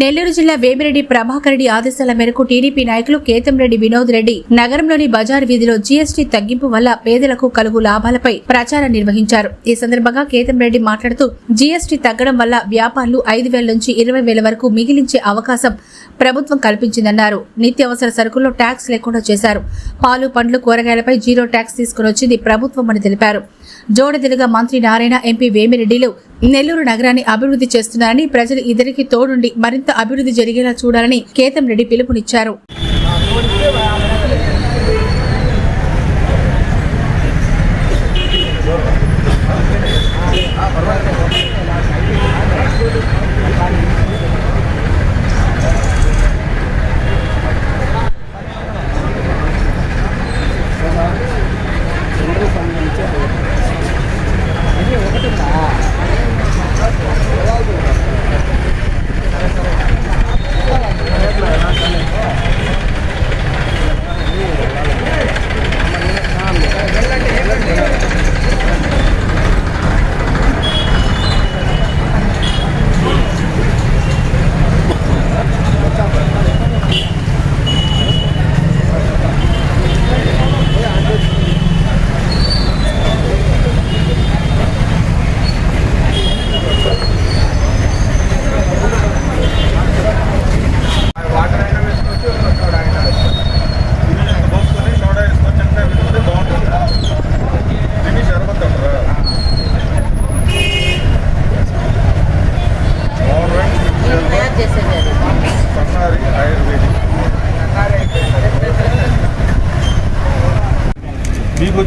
నెల్లూరు జిల్లా వేమిరెడ్డి ప్రభాకర్ రెడ్డి ఆదేశాల మేరకు టీడీపీ నాయకులు కేతంరెడ్డి వినోద్ రెడ్డి నగరంలోని బజార్ వీధిలో జీఎస్టీ తగ్గింపు వల్ల పేదలకు కలుగు లాభాలపై ప్రచారం నిర్వహించారు. ఈ సందర్భంగా కేతంరెడ్డి మాట్లాడుతూ జీఎస్టీ తగ్గడం వల్ల వ్యాపారులు ఐదు వేల నుంచి ఇరవై వేల వరకు మిగిలించే అవకాశం ప్రభుత్వం కల్పించిందన్నారు. నిత్యావసర సరుకుల్లో ట్యాక్స్ లేకుండా చేశారు. పాలు పండ్లు కూరగాయలపై జీరో ట్యాక్స్ తీసుకుని వచ్చింది ప్రభుత్వం అని తెలిపారు. జోడదిలుగా మంత్రి నారాయణ ఎంపీ వేమిరెడ్డిలు నెల్లూరు నగరాన్ని అభివృద్ధి చేస్తున్నారని ప్రజలు ఇద్దరికి తోడుండి మరింత అభివృద్ధి జరిగేలా చూడాలని కేతం రెడ్డి పిలుపునిచ్చారు. వాటర్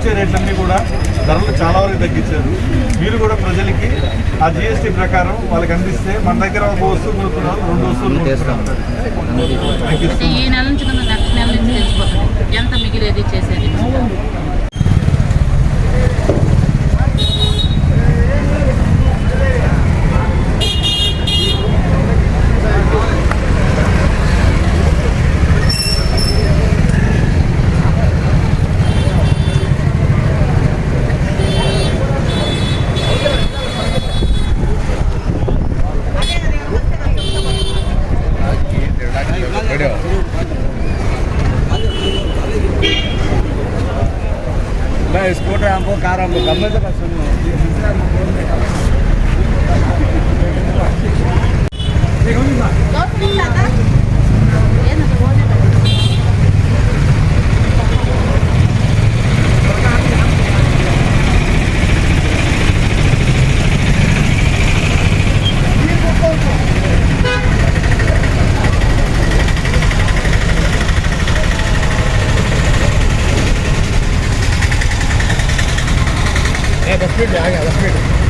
వచ్చే రేట్లన్నీ కూడా ధరలు చాలా వరకు తగ్గించారు. మీరు కూడా ప్రజలకి ఆ జిఎస్టీ ప్రకారం వాళ్ళకి అందిస్తే మన దగ్గర ఒక వస్తువు కొనుక్కున్నారు రెండు వస్తువులు ఈ నెల నుంచి నెక్స్ట్ నెల నుంచి తెలిసిపోతుంది. ఎంత మిగిలేది చేసేది? tampoco caramba, tampoco se pasó no. Bag అలసిపెట్టి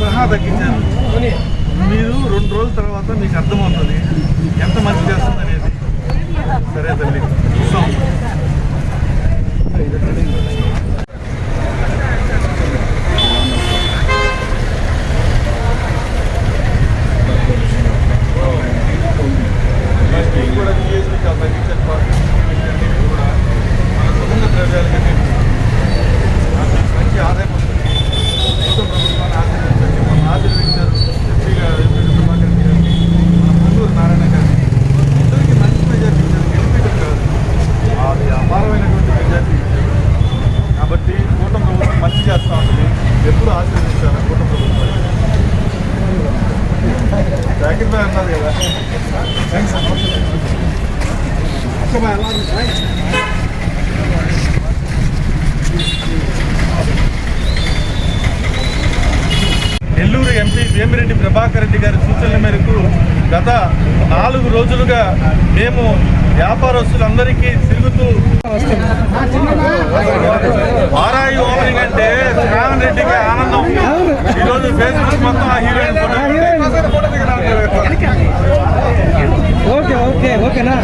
సహా తగ్గించారు మీరు రెండు రోజుల తర్వాత మీకు అర్థమవుతుంది ఎంత మంచి చేస్తుంది అనేది సరే తల్లి. చూస్తాం నెల్లూరు ఎంపీ వేమిరెడ్డి ప్రభాకర్ రెడ్డి గారి సూచనల మేరకు గత నాలుగు రోజులుగా మేము వ్యాపారస్తులందరికీ తిరుగుతూ వారాయి ఓపెనింగ్ అంటే శ్రావణ్ రెడ్డికి ఆనందం ఓకేనా?